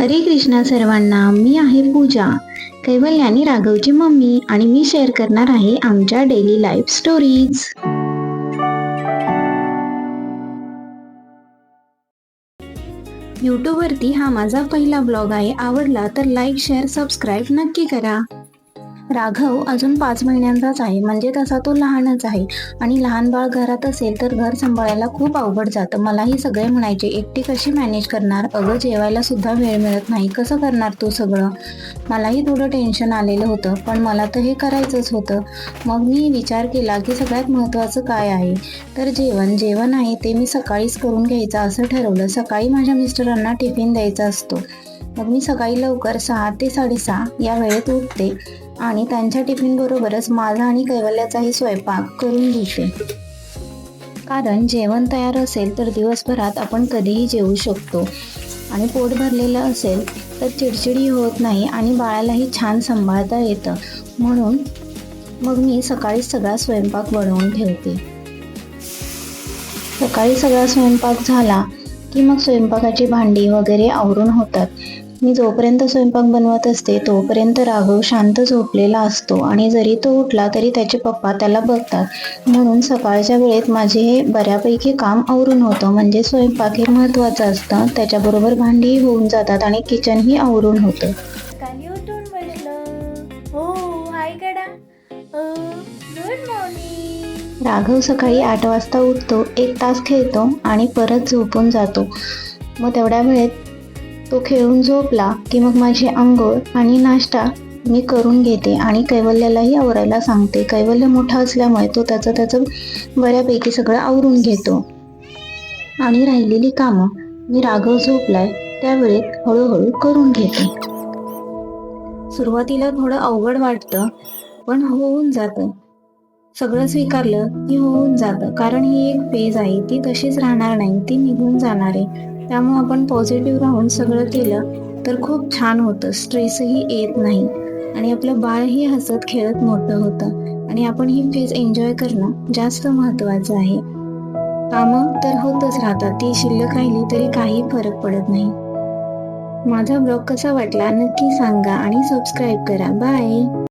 हरे कृष्णा सर्वांना मी आहे पूजा. कैवल्यानी राघवची मम्मी आणि मी शेअर करणार आहे आमच्या डेली लाईफ स्टोरीज यूट्यूबवरती हा माझा पहिला ब्लॉग आहे. आवडला तर लाईक शेअर सबस्क्राईब नक्की करा. राघव अजून पाच महिन्यांचाच आहे. म्हणजे तसा तो लहानच आहे. आणि लहान बाळ घरात असेल तर घर सांभाळायला खूप अवघड जातं. मलाही सगळे म्हणायचे एकटी कशी मॅनेज करणार? अगं जेवायला सुद्धा वेळ मिळत नाही. कसं करणार तू सगळं? मलाही थोडं टेन्शन आलेलं होतं पण मला तर हे करायचंच होतं. मग मी विचार केला की सगळ्यात महत्त्वाचं काय आहे? तर जेवण. जेवण आहे ते मी सकाळीच करून घ्यायचं असं ठरवलं. सकाळी माझ्या मिस्टरांना टिफिन द्यायचा असतो. मग मी सकाळी लवकर सहा ते साडेसहा या वेळेत उठते. आणि त्यांच्या टिफिन बरोबरच माझा आणि कैवल्याचाही स्वयंपाक करून घेते. कारण जेवण तयार असेल तर दिवसभरात आपण कधीही जेवू शकतो. आणि पोट भरलेलं असेल तर चिडचिडी होत नाही आणि बाळालाही छान सांभाळता येतं. म्हणून मग मी सकाळीच सगळा स्वयंपाक बनवून ठेवते. सकाळी सगळा स्वयंपाक झाला की मग स्वयंपाकाची भांडी वगैरे आवरून होतात. मी जोपर्यंत स्वयंपाक बनवत असते तोपर्यंत राघव शांत झोपलेला असतो आणि जरी तो उठला तरी त्याचे पप्पा त्याला बघतात. म्हणून सकाळच्या वेळेत माझे हे बऱ्यापैकी काम आवरून होतं. म्हणजे स्वयंपाक हे महत्त्वाचं असतं. त्याच्याबरोबर भांडीही होऊन जातात आणि किचनही आवरून होतं. उठून हो हाय कडा गुड मॉर्निंग. राघव सकाळी आठ वाजता उठतो एक तास खेळतो आणि परत झोपून जातो. मग तेवढ्या वेळेत तो खेळून झोपला की मग माझी आंघोळ आणि नाश्ता मी करून घेते आणि कैवल्यालाही आवरायला सांगते. कैवल्य मोठा असल्यामुळे तो त्याचं त्याचं बऱ्यापैकी सगळं आवरून घेतो. आणि राहिलेली कामं मी राघव झोपलाय त्यावेळेत हळूहळू करून घेते. सुरुवातीला थोडं अवघड वाटतं पण होऊन जातं. सगळं स्वीकारलं की होऊन जातं कारण ही एक फेज आहे ती तशीच राहणार नाही ती निघून जाणार आहे. त्यामुळे आपण पॉझिटिव्ह राहून सगळं केलं तर खूप छान होतं. स्ट्रेसही येत नाही. आणि आपलं बाळही हसत खेळत मोठं होतं. आणि आपण ही फेज एन्जॉय करणं जास्त महत्त्वाचं आहे. कामं तर होतच राहतात. ती शिल्लक राहिली तरी काही फरक पडत नाही. माझा ब्लॉग कसा वाटला नक्की सांगा आणि सबस्क्राईब करा. बाय